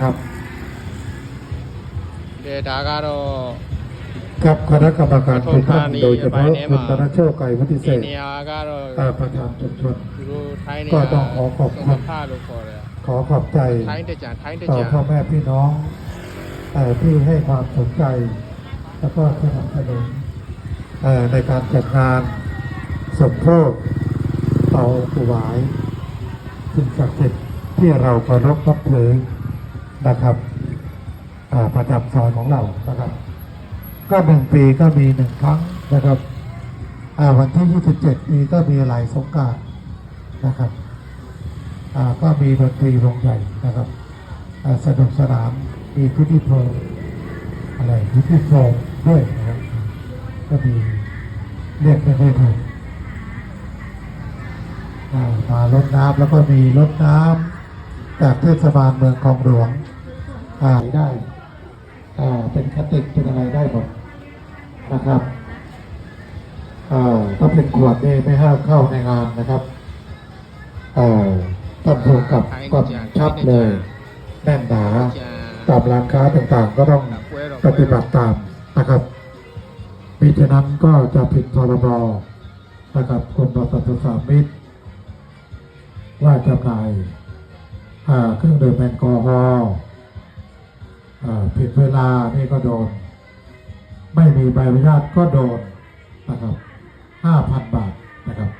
ครับเดดากาโรกับคณะกรรมการทุกท่านโดยเฉพาะคุณธนโชคไก่วุฒิเศษประธานชุมชนก็ต้องขอขอบคุณขอขอบใจต่อพ่อแม่พี่น้องที่ให้ความสนใจ แล้วก็สนับสนุนในการจัดงานสมโภชเตาปูวายสิ่งศักดิ์สิทธิ์ที่เราเคารพนับถือ นะครับประจำซอยของเรานะครับ ก็หนึ่งปีก็มีหนึ่งครั้งนะครับวันที่ 27นี้ก็มีหลายสงการนะครับก็มีดนตรีวงใหญ่นะครับสนุกสนานมีพิธีเพลงอะไรพิธีเพลงด้วยนะครับก็มีเรียกได้ถูกมารดน้ำแล้วก็มีรดน้ำจากเทศบาลเมืองคลองหลวง ขายได้เป็นคติกเป็นอะไรได้หมดนะครับถ้าเป็นขวดนี่ไม่ห้ามเข้าในงานนะครับต้องถูกกับกับชับเลยแน่นหนาตามร้านค้าต่างๆ ก็ต้องปฏิบัติตามนะครับมีฉะนั้นก็จะผิดทรบนะครับคนบริษัทสามิตรว่าจำหนเครื่องดื่มแอลกอฮอล์ ผิดเวลานี่ก็โดน ไม่มีใบอนุญาตก็โดนนะครับห้าพันบาทนะครับ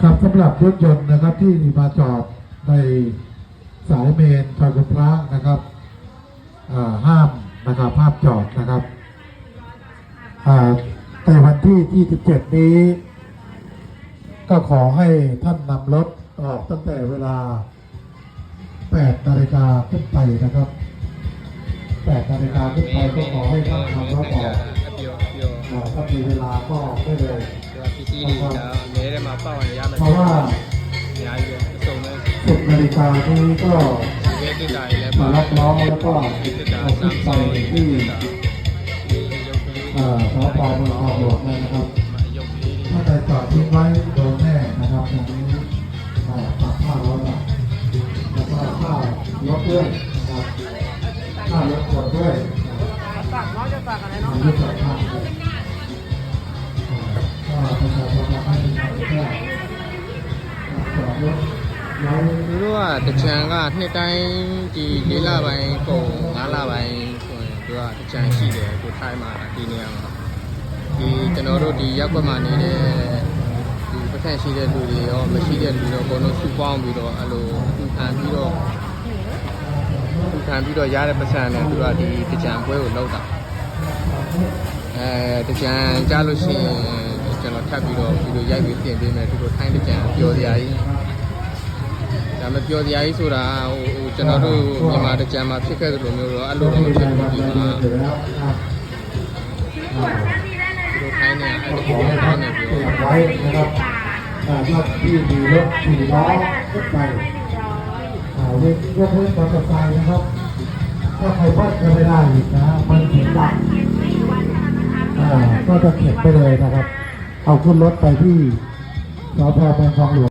ครับสำหรับรถยนต์นะครับที่มาจอดในสายเมนทางคุณพระนะครับห้ามนะครับห้ามจอดนะครับแต่วันที่ 27 นี้ ก็ขอให้ท่านนำรถออกตั้งแต่เวลา 8นาฬิกาขึ้นไปนะครับ8นาฬิกาขึ้นไปก็ขอให้ท่านทำรับออกถ้ามีเวลาก็ได้เลยเพราะว่าสิดนาฬิกาที่ก็มารับน้องแล้วก็เอาขึ้นไปที่สพเมืองทองหลวงนะครับถ้าใครจอดทิ้งไว้ ด้วยนะครับค่ารถขวดด้วยฝากน้องจะฝากอะไรน้องก็ประชาสัมพันธ์ให้ทางแก้จอดรถไว้ သူတို့ကတကြံကနှစ်တိုင်းဒီ၄လပိုင်းကုန်၅လပိုင်းဆိုရင်သူကတကြံရှိတယ်ကိုထိုင်းမှာဒီနေရာမှာဒီကျွန်တော်တို့ဒီရက်ကွက်မှာနေတဲ့ဒီပတ်သက်ရှိတဲ့လူတွေရောမရှိတဲ့လူတွေရောအကုန်လုံးစုပေါင်းပြီးတော့အဲ့လိုသူခံပြီးတော့သူ ခံပြီးတော့ရတဲ့ပတ်စံနဲ့သူတို့ကဒီတကြံပွဲကိုလောက်တာအဲတကြံကြားလို့ရှိရင်ကျွန်တော်ထပ်ပြီးတော့ဒီလိုရိုက်ပြီးပြင်ပေးမယ်ဒီလိုထိုင်းတကြံပြောစရာကြီးဒါမပြောစရာကြီးဆိုတာဟိုကျွန်တော်တို့မြန်မာတကြံမှာဖြစ်ခဲ့သလိုမျိုးတော့အဲ့လိုတော့မဖြစ်ဘူးဒီမှာဒီထိုင်းနဲ့အဲ့ဒီလိုထိုင်းနဲ့ပြောတာဒါကပြည်သူတို့ပြည်သားဖြစ်ပါတယ် ยกเว้นมอเตอร์ไซค์นะครับ ถ้าใครพลาดจะไม่ได้อีกนะมันเข็นดังอ่าก็จะเข็นไปเลยนะครับ เอาขึ้นรถไปที่สพเมืองคลองหลวง